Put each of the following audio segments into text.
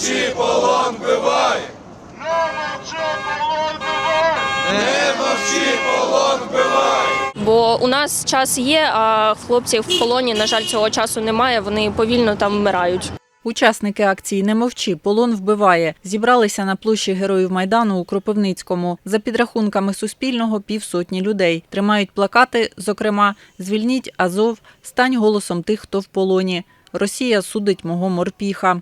мовчи, полон вбивай! Не мовчи, полон вбивай! Бо у нас час є, а хлопців в полоні, на жаль, цього часу немає. Вони повільно там вмирають. Учасники акції Не мовчи, полон вбиває. Зібралися на площі Героїв Майдану у Кропивницькому. За підрахунками Суспільного півсотні людей. Тримають плакати, зокрема Звільніть Азов, стань голосом тих, хто в полоні. Росія судить мого морпіха.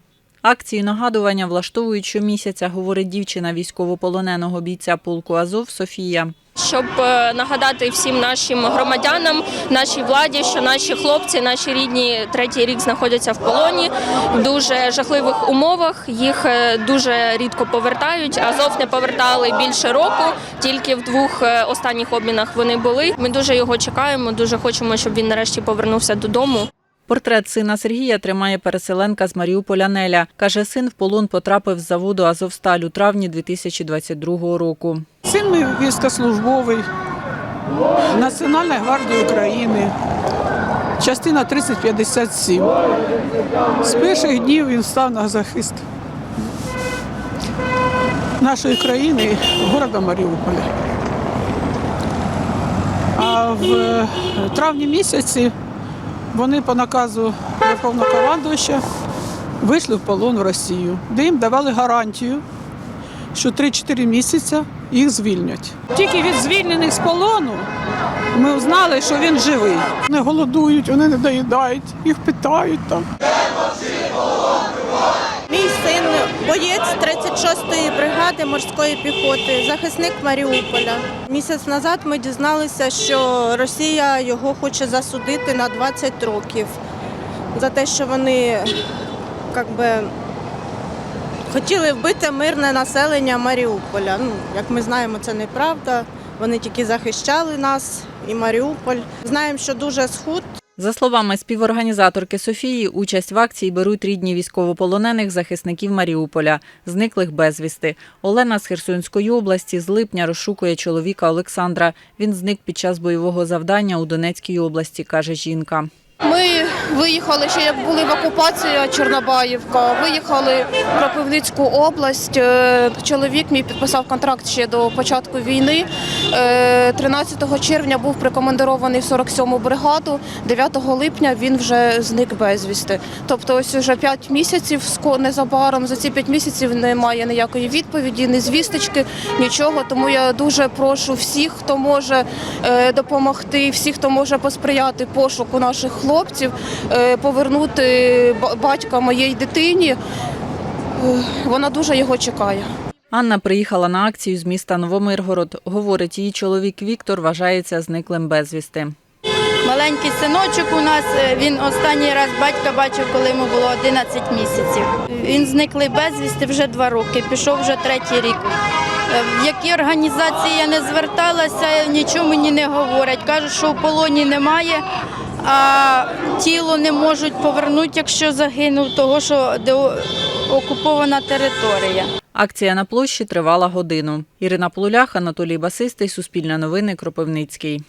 Акцію нагадування влаштовують щомісяця, говорить дівчина військовополоненого бійця полку Азов Софія. Щоб е, нагадати всім нашим громадянам, нашій владі, що наші хлопці, наші рідні третій рік знаходяться в полоні в дуже жахливих умовах. Їх е, дуже рідко повертають. Азов не повертали більше року. Тільки в двох е, останніх обмінах вони були. Ми дуже його чекаємо. Дуже хочемо, щоб він нарешті повернувся додому. Портрет сина Сергія тримає переселенка з Маріуполя Неля. Каже, син в полон потрапив з заводу Азовсталь у травні 2022 року. Син мій військовослужбовий Національної гвардії України, частина 3057. З перших днів він став на захист нашої країни, города Маріуполя. А в травні місяці вони по наказу Верховного командувача вийшли в полон в Росію, де їм давали гарантію, що 3-4 місяці їх звільнять. Тільки від звільнених з полону ми узнали, що він живий. Вони голодують, вони не доїдають, їх питають там. Мій син боєць 36-ї бригади морської піхоти, захисник Маріуполя. Місяць назад ми дізналися, що Росія його хоче засудити на 20 років за те, що вони би, хотіли вбити мирне населення Маріуполя. Ну, як ми знаємо, це неправда. Вони тільки захищали нас і Маріуполь. Знаємо, що дуже схуд За словами співорганізаторки Софії, участь в акції беруть рідні військовополонених захисників Маріуполя, зниклих безвісти. Олена з Херсонської області з липня розшукує чоловіка Олександра. Він зник під час бойового завдання у Донецькій області, каже жінка. Ми виїхали ще як були в окупації Чорнобаївка. Виїхали в Кропивницьку область. Е, Чоловік мій підписав контракт ще до початку війни. Е, 13 червня був прикомандирований в 47-му бригаду. 9 липня він вже зник безвісти. Тобто, ось уже 5 місяців незабаром. За ці 5 місяців немає ніякої відповіді, ні звісточки, нічого. Тому я дуже прошу всіх, хто може е, допомогти, всіх, хто може посприяти пошуку наших хлопців, е, повернути батька моєї дитині. Е, Вона дуже його чекає. Анна приїхала на акцію з міста Новомиргород. Говорить, її чоловік Віктор вважається зниклим безвісти. Маленький синочок у нас, е, він останній раз батька бачив, коли йому було 11 місяців. Він зниклий безвісти вже два роки, пішов вже третій рік. Е, В які організації я не зверталася, нічого мені не говорять. Кажуть, що в полоні немає, а тіло не можуть повернути, якщо загинув, того що де окупована територія. Акція на площі тривала годину. Ірина Полулях, Анатолій Басистий, Суспільне новини, Кропивницький.